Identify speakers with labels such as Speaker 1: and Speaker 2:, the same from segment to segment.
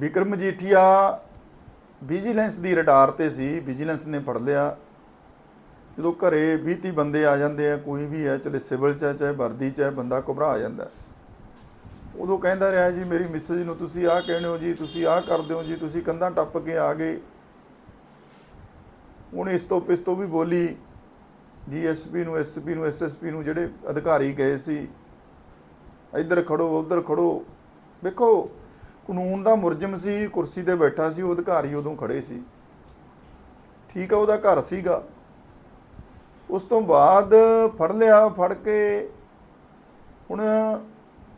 Speaker 1: Vikram Majithia vigilance ਦੀ radar ਤੇ ਸੀ ਵਿਜੀਲੈਂਸ ਨੇ ਫੜ ਲਿਆ। ਜਦੋਂ ਘਰੇ 20 30 ਬੰਦੇ ਆ ਜਾਂਦੇ ਆ ਕੋਈ ਵੀ ਹੈ ਚਾਹੇ ਸਿਵਲ ਚ ਹੈ, ਚਾਹੇ ਵਰਦੀ ਚ ਹੈ ਬੰਦਾ ਘਬਰਾ ਜਾਂਦਾ। ਉਦੋਂ ਕਹਿੰਦਾ ਰਿਹਾ ਜੀ ਮੇਰੀ ਮਿਸਜ ਨੂੰ ਤੁਸੀਂ ਆਹ ਕਹਿੰਦੇ ਹੋ ਜੀ ਤੁਸੀਂ ਆਹ ਕਰਦੇ ਹੋ ਜੀ ਤੁਸੀਂ ਕੰਧਾਂ ਟੱਪ ਕੇ ਆ ਗਏ। ਹੁਣ ਇਸ ਤੋਂ ਪਿਸ ਤੋਂ ਵੀ ਬੋਲੀ ਡੀਐਸਪੀ ਨੂੰ ਐਸਪੀ ਨੂੰ ਐਸਐਸਪੀ ਨੂੰ ਜਿਹੜੇ ਅਧਿਕਾਰੀ ਗਏ ਸੀ ਇੱਧਰ ਖੜੋ ਉੱਧਰ ਖੜੋ। ਵੇਖੋ ਕਾਨੂੰਨ ਦਾ ਮੁਰਜਮ ਸੀ, ਕੁਰਸੀ ਤੇ ਬੈਠਾ ਸੀ, ਉਹ ਅਧਿਕਾਰੀ ਉਦੋਂ ਖੜੇ ਸੀ। ਠੀਕ ਆ, ਉਹਦਾ ਘਰ ਸੀਗਾ। ਉਸ ਤੋਂ ਬਾਅਦ ਫੜ ਲਿਆ, ਫੜ ਕੇ ਹੁਣ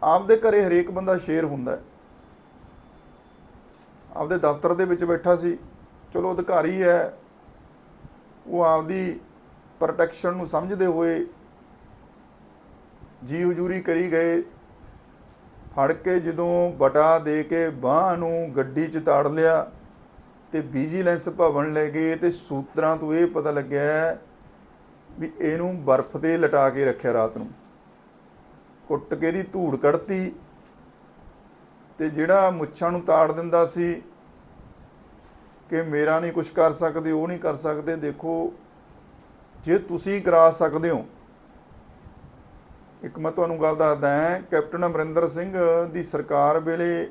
Speaker 1: ਆਪਦੇ ਘਰੇ ਹਰੇਕ ਬੰਦਾ ਸ਼ੇਰ ਹੁੰਦਾ। ਆਪਦੇ ਦਫ਼ਤਰ ਦੇ ਵਿੱਚ ਬੈਠਾ ਸੀ। ਚਲੋ, ਅਧਿਕਾਰੀ ਹੈ। ਉਹ ਆਪਦੀ ਪ੍ਰੋਟੈਕਸ਼ਨ ਨੂੰ ਸਮਝਦੇ ਹੋਏ ਜੀ ਹਜੂਰੀ ਕਰੀ ਗਏ। ਫੜ ਕੇ ਜਦੋਂ ਬਟਾ ਦੇ ਕੇ ਬਾਹ ਨੂੰ ਗੱਡੀ 'ਚ ਤਾੜ ਲਿਆ ਤੇ ਵਿਜੀਲੈਂਸ ਭਵਨ ਲੈ ਗਏ ਤੇ ਸੂਤਰਾਂ ਤੋਂ ਇਹ ਪਤਾ ਲੱਗਿਆ ਵੀ ਇਹਨੂੰ ਬਰਫ਼ ਤੇ ਲਟਾ ਕੇ ਰੱਖਿਆ ਰਾਤ ਨੂੰ। ਕੁੱਟ ਕੇ ਦੀ ਧੂੜ ਕੱਢਤੀ ਤੇ ਜਿਹੜਾ ਮੁੱਛਾਂ ਨੂੰ ਤਾੜ ਦਿੰਦਾ ਸੀ ਕਿ ਮੇਰਾ ਨਹੀਂ ਕੁਝ ਕਰ ਸਕਦੇ, ਉਹ ਨਹੀਂ ਕਰ ਸਕਦੇ, ਦੇਖੋ, ਜੇ ਤੁਸੀਂ ਕਰਾ ਸਕਦੇ ਹੋ ਇੱਕ ਮੈਂ ਤੁਹਾਨੂੰ ਗੱਲ ਦੱਸਦਾ ਹਾਂ, ਕੈਪਟਨ ਅਮਰਿੰਦਰ ਸਿੰਘ ਦੀ ਸਰਕਾਰ ਵੇਲੇ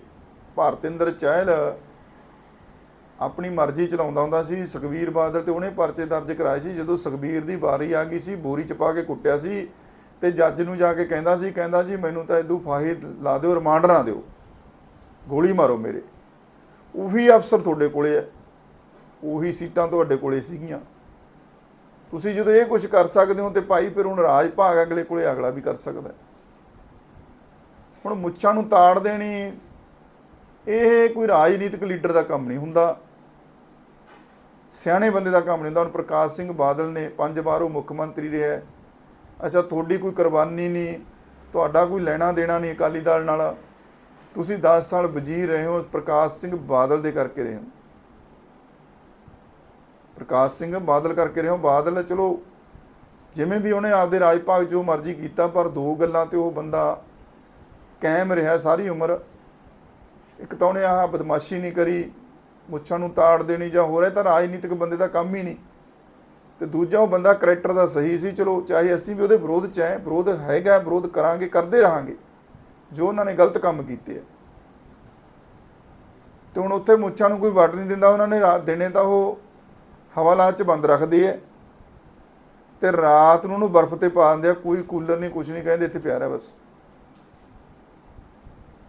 Speaker 1: ਭਾਰਤਿੰਦਰ ਚਹਿਲ ਆਪਣੀ ਮਰਜ਼ੀ ਚਲਾਉਂਦਾ ਹੁੰਦਾ ਸੀ, ਸੁਖਬੀਰ ਬਾਦਲ ਤੇ ਉਹਨੇ ਪਰਚੇ ਦਰਜ ਕਰਾਏ ਸੀ, ਜਦੋਂ ਸੁਖਬੀਰ ਦੀ ਵਾਰੀ ਆ ਗਈ ਸੀ, ਬੋਰੀ ਚ ਪਾ ਕੇ ਕੁੱਟਿਆ ਸੀ ਤੇ ਜੱਜ ਨੂੰ ਜਾ ਕੇ ਕਹਿੰਦਾ ਸੀ, ਕਹਿੰਦਾ ਜੀ ਮੈਨੂੰ ਤਾਂ ਇਦੋਂ ਫਾਹੀ ਲਾ ਦਿਓ, ਰਿਮਾਂਡ ਨਾ ਦਿਓ, ਗੋਲੀ ਮਾਰੋ ਮੇਰੇ। ਉਹੀ ਅਫਸਰ ਤੁਹਾਡੇ ਕੋਲੇ ਹੈ, ਉਹੀ ਸੀਟਾਂ ਤੁਹਾਡੇ ਕੋਲੇ ਸੀਗੀਆਂ। ਤੁਸੀਂ ਜਦੋਂ ਇਹ ਕੁਝ ਕਰ ਸਕਦੇ ਹੋ ਤੇ ਭਾਈ ਫਿਰ ਹੁਣ ਰਾਜ ਭਾਗ ਅਗਲੇ ਕੋਲੇ ਅਗਲਾ ਵੀ ਕਰ ਸਕਦਾ ਹੁਣ ਮੁੱਛਾਂ ਨੂੰ ਤਾੜ ਦੇਣੀ, ਇਹ ਕੋਈ ਰਾਜਨੀਤਿਕ ਲੀਡਰ ਦਾ ਕੰਮ ਨਹੀਂ ਹੁੰਦਾ। ਸਿਆਣੇ ਬੰਦੇ ਦਾ ਕੰਮ ਨਹੀਂ ਹੁੰਦਾ। ਹੁਣ ਪ੍ਰਕਾਸ਼ ਸਿੰਘ ਬਾਦਲ ਨੇ ਪੰਜ ਵਾਰ ਉਹ ਮੁੱਖ ਮੰਤਰੀ ਰਿਹਾ ਅੱਛਾ, ਤੁਹਾਡੀ ਕੋਈ ਕੁਰਬਾਨੀ ਨਹੀਂ, ਤੁਹਾਡਾ ਕੋਈ ਲੈਣਾ ਦੇਣਾ ਨਹੀਂ ਅਕਾਲੀ ਦਲ ਨਾਲ। ਤੁਸੀਂ 10 ਸਾਲ ਵਜ਼ੀਰ ਰਹੇ ਹੋ, ਪ੍ਰਕਾਸ਼ ਸਿੰਘ ਬਾਦਲ ਦੇ ਕਰਕੇ ਰਹੇ ਹੋ। ਪ੍ਰਕਾਸ਼ ਸਿੰਘ, ਬਾਦਲ ਕਰਕੇ ਰਹੇ ਹੋ। ਬਾਦਲ, ਚਲੋ, ਜਿਵੇਂ ਵੀ ਉਹਨੇ ਆਪਦੇ ਰਾਜ ਭਾਗ ਜੋ ਮਰਜ਼ੀ ਕੀਤਾ, ਪਰ ਦੋ ਗੱਲਾਂ ਤੇ ਉਹ ਬੰਦਾ ਕਾਇਮ ਰਿਹਾ ਸਾਰੀ ਉਮਰ। ਇੱਕ ਤਾਂ ਉਹਨੇ ਆਹ ਬਦਮਾਸ਼ੀ ਨਹੀਂ ਕਰੀ, ਮੁੱਛਾਂ ਨੂੰ ਤਾੜ ਦੇਣੀ ਜਾਂ ਹੋਰ ਹੈ ਤਾਂ ਰਾਜਨੀਤਿਕ ਬੰਦੇ ਦਾ ਕੰਮ ਹੀ ਨਹੀਂ। ਤੇ ਦੂਜਾ ਉਹ ਬੰਦਾ ਕਰੈਕਟਰ ਦਾ ਸਹੀ ਸੀ, ਚਲੋ, ਚਾਹੇ ਅਸੀਂ ਵੀ ਉਹਦੇ ਵਿਰੋਧ ਚ ਹੈ, ਵਿਰੋਧ ਹੈਗਾ, ਵਿਰੋਧ ਕਰਾਂਗੇ, ਕਰਦੇ ਰਹਾਂਗੇ, ਜੋ ਉਹਨਾਂ ਨੇ ਗਲਤ ਕੰਮ ਕੀਤੇ ਆ। ਤੇ ਹੁਣ ਉੱਥੇ ਮੁੱਛਾਂ ਨੂੰ ਕੋਈ ਵੱਢ ਨਹੀਂ ਦਿੰਦਾ, ਉਹਨਾਂ ਨੇ ਰਾਤ ਦਿਨੇ ਤਾਂ ਉਹ ਹਵਾਲਾਤ ਚ ਬੰਦ ਰੱਖਦੇ ਆ। ਤੇ ਰਾਤ ਨੂੰ ਉਹਨੂੰ ਬਰਫ਼ ਤੇ ਪਾ ਦਿੰਦੇ ਆ, ਕੋਈ ਕੂਲਰ ਨਹੀਂ ਕੁਝ ਨਹੀਂ ਕਹਿੰਦੇ, ਇੱਥੇ ਪਿਆ ਰਿਹਾ ਬਸ।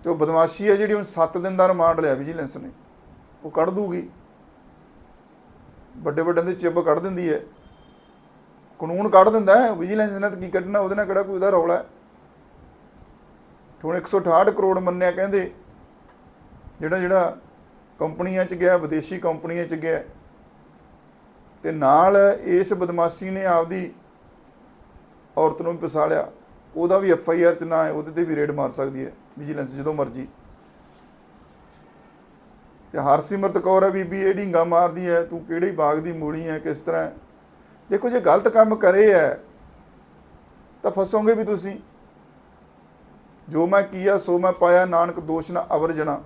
Speaker 1: ਤੇ ਉਹ ਬਦਮਾਸ਼ੀ ਹੈ ਜਿਹੜੀ ਹੁਣ 7 ਦਿਨ ਦਾ ਰਿਮਾਂਡ ਲਿਆ ਵਿਜੀਲੈਂਸ ਨੇ। ਉਹ ਕੱਢ ਦੂਗੀ। ਵੱਡੇ ਵੱਡਿਆਂ ਦੇ ਚਿੱਬ ਕੱਢ ਦਿੰਦੀ ਹੈ। ਕਾਨੂੰਨ ਕੱਢ ਦਿੰਦਾ ਹੈ। ਵਿਜੀਲੈਂਸ ਨੇ ਤਾਂ ਕੀ ਕੱਢਣਾ, ਉਹਦੇ ਨਾਲ ਕਿਹੜਾ ਕੋਈ ਉਹਦਾ ਰੌਲਾ ਹੈ? ਤੇ ਹੁਣ 168 ਕਰੋੜ ਮੰਨਿਆ ਕਹਿੰਦੇ ਜਿਹੜਾ ਜਿਹੜਾ ਕੰਪਨੀਆਂ 'ਚ ਗਿਆ, ਵਿਦੇਸ਼ੀ ਕੰਪਨੀਆਂ 'ਚ ਗਿਆ ਤੇ ਨਾਲ ਇਸ ਬਦਮਾਸ਼ੀ ਨੇ ਆਪਦੀ ਔਰਤ ਨੂੰ ਵੀ ਫਸਾ ਲਿਆ। ਉਹਦਾ ਵੀ ਐਫ ਆਈ ਆਰ 'ਚ ਨਾ ਹੈ ਉਹਦੇ ਤੇ ਵੀ ਰੇਡ ਮਾਰ ਸਕਦੀ ਹੈ ਵਿਜੀਲੈਂਸ ਜਦੋਂ ਮਰਜ਼ੀ। ਤੇ ਹਰਸਿਮਰਤ ਕੌਰ ਹੈ ਬੀਬੀ, ਇਹ ਢੀਂਗਾ ਮਾਰਦੀ ਹੈ, ਤੂੰ ਕਿਹੜੀ ਬਾਗ ਦੀ ਮੂੜੀ ਹੈ, ਕਿਸ ਤਰ੍ਹਾਂ ਹੈ? ਦੇਖੋ, ਜੇ ਗਲਤ ਕੰਮ ਕਰੇ ਹੈ, ਤਾਂ ਫਸੋਗੇ ਵੀ ਤੁਸੀਂ। ਜੋ ਮੈਂ ਕੀਆ, ਸੋ ਮੈਂ ਪਾਇਆ, ਨਾਨਕ ਦੋਸ਼ ਨਾ ਅਵਰ ਜਣਾ।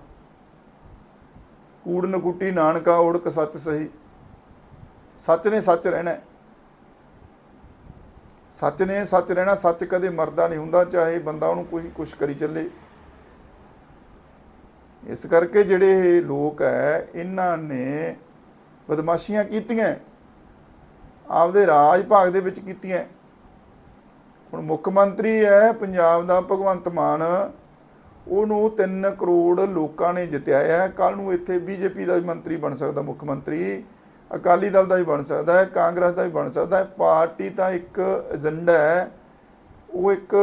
Speaker 1: ਕੂੜ ਨਕੂਟੀ, ਨਾਨਕਾ ਓੜਕ ਸੱਚ ਸਹੀ। ਸੱਚ ਨੇ ਸੱਚ ਰਹਿਣਾ ਸੱਚ ਨੇ ਸੱਚ ਰਹਿਣਾ, ਸੱਚ ਕਦੇ ਮਰਦਾ ਨਹੀਂ ਹੁੰਦਾ, ਚਾਹੇ ਬੰਦਾ ਉਹਨੂੰ ਕੋਈ ਕੁਛ ਕਰੀ ਚੱਲੇ। ਇਸ ਕਰਕੇ ਜਿਹੜੇ ਲੋਕ ਹੈ, ਇਹਨਾਂ ਨੇ ਬਦਮਾਸ਼ੀਆਂ ਕੀਤੀਆਂ। ਆਪਦੇ ਰਾਜ ਭਾਗ ਦੇ ਵਿੱਚ ਕੀਤੀਆਂ। ਹੁਣ ਮੁੱਖ ਮੰਤਰੀ ਹੈ, ਪੰਜਾਬ ਦਾ ਭਗਵੰਤ ਮਾਨ, ਉਹਨੂੰ 3 ਕਰੋੜ ਲੋਕਾਂ ਨੇ ਜਿਤਾਇਆ ਹੈ। ਕੱਲ ਨੂੰ ਇੱਥੇ ਬੀਜੇਪੀ ਦਾ ਵੀ ਮੰਤਰੀ ਬਣ ਸਕਦਾ ਮੁੱਖ ਮੰਤਰੀ। ਅਕਾਲੀ ਦਲ ਦਾ ਵੀ ਬਣ ਸਕਦਾ ਹੈ, ਕਾਂਗਰਸ ਦਾ ਵੀ ਬਣ ਸਕਦਾ ਹੈ, ਪਾਰਟੀ ਤਾਂ ਇੱਕ ਏਜੰਡਾ ਹੈ, ਉਹ ਇੱਕ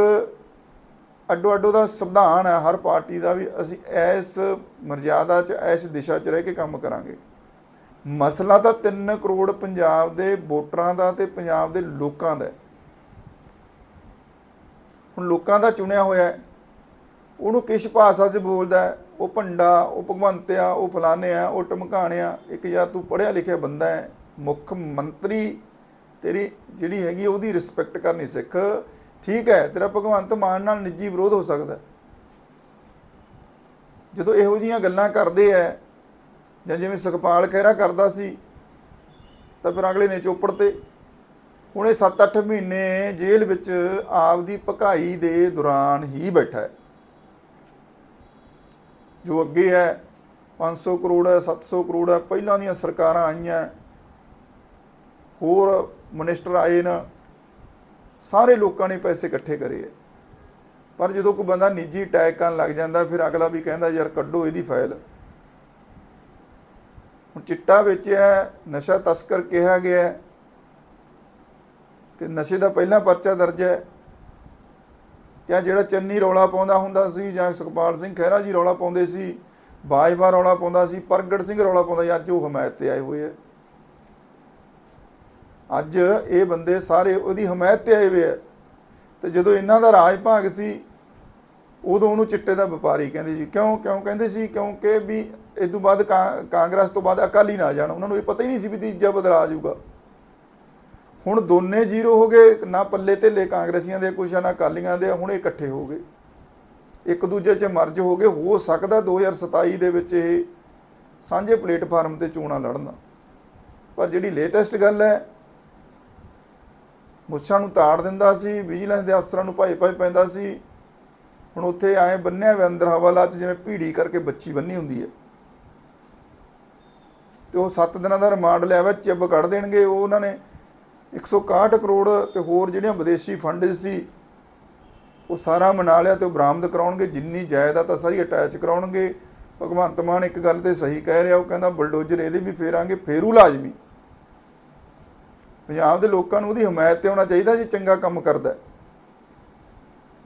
Speaker 1: ਅੱਡੋ ਅੱਡੋ ਦਾ ਸੰਵਿਧਾਨ ਹੈ, ਹਰ ਪਾਰਟੀ ਦਾ ਵੀ, ਅਸੀਂ ਇਸ ਮਰਜ਼ਾਦਾ 'ਚ, ਇਸ ਦਿਸ਼ਾ 'ਚ ਰਹਿ ਕੇ ਕੰਮ ਕਰਾਂਗੇ। ਮਸਲਾ ਤਾਂ 3 ਕਰੋੜ ਪੰਜਾਬ ਦੇ ਵੋਟਰਾਂ ਦਾ ਤੇ ਪੰਜਾਬ ਦੇ ਲੋਕਾਂ ਦਾ ਹੁਣ ਲੋਕਾਂ ਦਾ ਚੁਣਿਆ ਹੋਇਆ ਹੈ। ਉਹਨੂੰ ਕਿਸ ਭਾਸ਼ਾ 'ਚ ਬੋਲਦਾ ਉਹ ਭੰਡਾ, ਉਹ ਭਗਵੰਤ ਆ ਉਹ ਫਲਾਣੇ ਆ, ਉਹ ਟਮਕਾਣੇ ਆ। ਇੱਕ ਯਾਰ ਤੂੰ ਪੜ੍ਹਿਆ ਲਿਖਿਆ ਬੰਦਾ ਹੈ, ਮੁੱਖ ਮੰਤਰੀ। ਤੇਰੀ ਜਿਹੜੀ ਹੈਗੀ ਉਹਦੀ ਰਿਸਪੈਕਟ ਕਰਨੀ ਸਿੱਖ। ਠੀਕ ਹੈ, ਤੇਰਾ ਭਗਵੰਤ ਮਾਨ ਨਾਲ ਨਿੱਜੀ ਵਿਰੋਧ ਹੋ ਸਕਦਾ ਜਦੋਂ ਇਹੋ ਜੀਆਂ ਗੱਲਾਂ ਕਰਦੇ ਆ ਜਾਂ ਜਿਵੇਂ ਸੁਖਪਾਲ ਖਹਿਰਾ ਕਰਦਾ ਸੀ, ਤਾਂ ਫਿਰ ਅਗਲੇ ਨੇ ਚੋਪੜ ਤੇ ਹੁਣ ਇਹ 7-8 ਮਹੀਨੇ ਜੇਲ੍ਹ ਵਿੱਚ ਆਪਦੀ ਭਕਾਈ ਦੇ ਦੌਰਾਨ ਹੀ ਬੈਠਾ ਹੈ। ਜੋ ਅੱਗੇ ਹੈ 500 ਕਰੋੜ ਹੈ 700 ਕਰੋੜ ਹੈ, ਪਹਿਲਾਂ ਦੀਆਂ ਸਰਕਾਰਾਂ ਆਈਆਂ। ਹੋਰ ਮਿਨਿਸਟਰ ਆਏ ਨਾ, ਸਾਰੇ ਲੋਕਾਂ ਨੇ ਪੈਸੇ ਇਕੱਠੇ ਕਰੇ ਹੈ। ਪਰ ਜਦੋਂ ਕੋਈ ਬੰਦਾ ਨਿੱਜੀ ਅਟੈਕ ਕਰਨ ਲੱਗ ਜਾਂਦਾ, ਫਿਰ ਅਗਲਾ ਵੀ ਕਹਿੰਦਾ, ਯਾਰ ਕੱਢੋ ਇਹਦੀ ਫਾਈਲ ਹੁਣ ਚਿੱਟਾ ਵੇਚਿਆ ਨਸ਼ਾ ਤਸਕਰ ਕਿਹਾ ਗਿਆ ਕਿ ਨਸ਼ੇ ਦਾ ਪਹਿਲਾ ਪਰਚਾ ਦਰਜ ਹੈ। ਕਿਆ ਜਿਹੜਾ ਚੰਨੀ ਰੌਲਾ ਪਾਉਂਦਾ ਹੁੰਦਾ ਸੀ ਜਾਂ ਸੁਖਪਾਲ ਸਿੰਘ ਖਹਿਰਾ ਜੀ ਰੌਲਾ ਪਾਉਂਦੇ ਸੀ, ਬਾਜਵਾ ਰੌਲਾ ਪਾਉਂਦਾ ਸੀ, ਪ੍ਰਗਟ ਸਿੰਘ ਰੌਲਾ ਪਾਉਂਦਾ ਸੀ, ਅੱਜ ਉਹ ਹਮਾਇਤ ਤੇ ਆਏ ਹੋਏ ਆ। ਅੱਜ ਇਹ ਬੰਦੇ ਸਾਰੇ ਉਹਦੀ ਹਮਾਇਤ ਤੇ ਆਏ ਹੋਏ ਆ। ਤੇ ਜਦੋਂ ਇਹਨਾਂ ਦਾ ਰਾਜ ਭਾਗ ਸੀ, ਉਦੋਂ ਉਹਨੂੰ ਚਿੱਟੇ ਦਾ ਵਪਾਰੀ ਕਹਿੰਦੇ ਜੀ ਕਿਉਂ ਕਿਉਂ ਕਹਿੰਦੇ ਸੀ? ਕਿਉਂਕਿ ਵੀ ਇਸ ਤੋਂ ਬਾਅਦ ਕਾਂ- ਕਾਂਗਰਸ ਤੋਂ ਬਾਅਦ ਅਕਾਲੀ ਨਾ ਜਾਣ। ਉਹਨਾਂ ਨੂੰ ਇਹ ਪਤਾ ਹੀ ਨਹੀਂ ਸੀ ਵੀ ਤੀਜਾ ਬਦਲਾ ਜਾਊਗਾ। ਹੁਣ ਦੋਨੇ ਜ਼ੀਰੋ ਹੋ ਗਏ ਨਾ ਪੱਲੇ ਢਿੱਲੇ ਕਾਂਗਰਸੀਆਂ ਦੇ ਕੁਛ ਆ, ਨਾ ਅਕਾਲੀਆਂ ਦੇ ਹੁਣ ਇਕੱਠੇ ਹੋ ਗਏ। ਇੱਕ ਦੂਜੇ 'ਚ ਮਰਜ ਹੋ ਗਏ ਹੋ ਸਕਦਾ 2027 ਦੇ ਵਿੱਚ ਇਹ ਸਾਂਝੇ ਪਲੇਟਫਾਰਮ ਤੇ ਚੋਣਾਂ ਲੜਨ। ਪਰ ਜਿਹੜੀ ਲੇਟੈਸਟ ਗੱਲ ਹੈ ਮੁੱਛਾਂ ਨੂੰ ਤਾੜ ਦਿੰਦਾ ਸੀ ਵਿਜੀਲੈਂਸ ਦੇ ਅਫਸਰਾਂ ਨੂੰ ਭਾਈ ਭਾਈ ਪੈਂਦਾ ਸੀ। ਹੁਣ ਉੱਥੇ ਆਏ ਬੰਨਿਆ ਹੋਇਆ ਅੰਦਰ ਹਵਾਲਾ 'ਚ ਜਿਵੇਂ ਭੀੜੀ ਕਰਕੇ ਬੱਚੀ ਬੰਨੀ ਹੁੰਦੀ ਹੈ। ਤੇ ਉਹ 7 ਦਿਨਾਂ ਦਾ ਰਿਮਾਂਡ ਲਿਆ ਵਾ ਚਿੱਬ ਕੱਢ ਦੇਣਗੇ ਉਹ ਉਹਨਾਂ ਨੇ 161 ਕਰੋੜ ਤੇ ਹੋਰ ਜਿਹੜੀਆਂ ਵਿਦੇਸ਼ੀ ਫੰਡ ਸੀ, ਉਹ ਸਾਰਾ ਮਨਾ ਲਿਆ ਤੇ ਉਹ ਬਰਾਮਦ ਕਰਾਉਣਗੇ। ਜਿੰਨੀ ਜਾਇਦਾਦ ਆ, ਸਾਰੀ ਅਟੈਚ ਕਰਾਉਣਗੇ। ਭਗਵੰਤ ਮਾਨ ਇੱਕ ਗੱਲ ਤੇ ਸਹੀ ਕਹਿ ਰਿਹਾ, ਉਹ ਕਹਿੰਦਾ ਬਲਡੋਜ਼ਰ ਇਹਦੇ ਵੀ ਫੇਰਾਂਗੇ ਫੇਰੂ ਲਾਜ਼ਮੀ। ਪੰਜਾਬ ਦੇ ਲੋਕਾਂ ਨੂੰ ਉਹਦੀ ਹਮਾਇਤ ਤੇ ਹੋਣਾ ਚਾਹੀਦਾ ਜੇ ਚੰਗਾ ਕੰਮ ਕਰਦਾ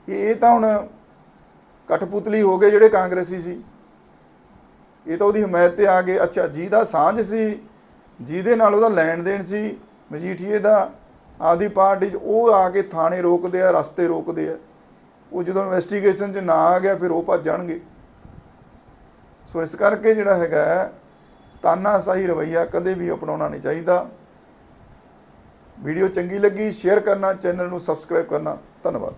Speaker 1: ਇਹ ਤਾਂ ਹੁਣ ਕਠਪੁਤਲੀ ਹੋ ਗਏ ਜਿਹੜੇ ਕਾਂਗਰਸੀ ਸੀ। ਇਹ ਤਾਂ ਉਹਦੀ ਹਮਾਇਤ ਤੇ ਆ ਗਏ। ਅੱਛਾ ਜਿਹਦਾ ਸਾਂਝ ਸੀ, ਜਿਹਦੇ ਨਾਲ ਉਹਦਾ ਲੈਣ ਦੇਣ ਸੀ। ਮਜੀਠੀਏ ਦਾ ਆਦੀ ਪਾਰਟੀ 'ਚ ਉਹ ਆ ਕੇ ਥਾਣੇ ਰੋਕਦੇ ਆ ਰਸਤੇ ਰੋਕਦੇ ਆ। ਉਹ ਜਦੋਂ ਇਨਵੈਸਟੀਗੇਸ਼ਨ 'ਚ ਨਾ ਆ ਗਿਆ ਫਿਰ ਉਹ ਭੱਜ ਜਾਣਗੇ। ਸੋ ਇਸ ਕਰਕੇ ਜਿਹੜਾ ਹੈਗਾ ਹੈ, ਤਾਨਾਸ਼ਾਹੀ ਰਵਈਆ ਕਦੇ ਵੀ ਅਪਣਾਉਣਾ ਨਹੀਂ ਚਾਹੀਦਾ। ਵੀਡੀਓ ਚੰਗੀ ਲੱਗੀ ਸ਼ੇਅਰ ਕਰਨਾ ਚੈਨਲ ਨੂੰ ਸਬਸਕ੍ਰਾਈਬ ਕਰਨਾ। ਧੰਨਵਾਦ।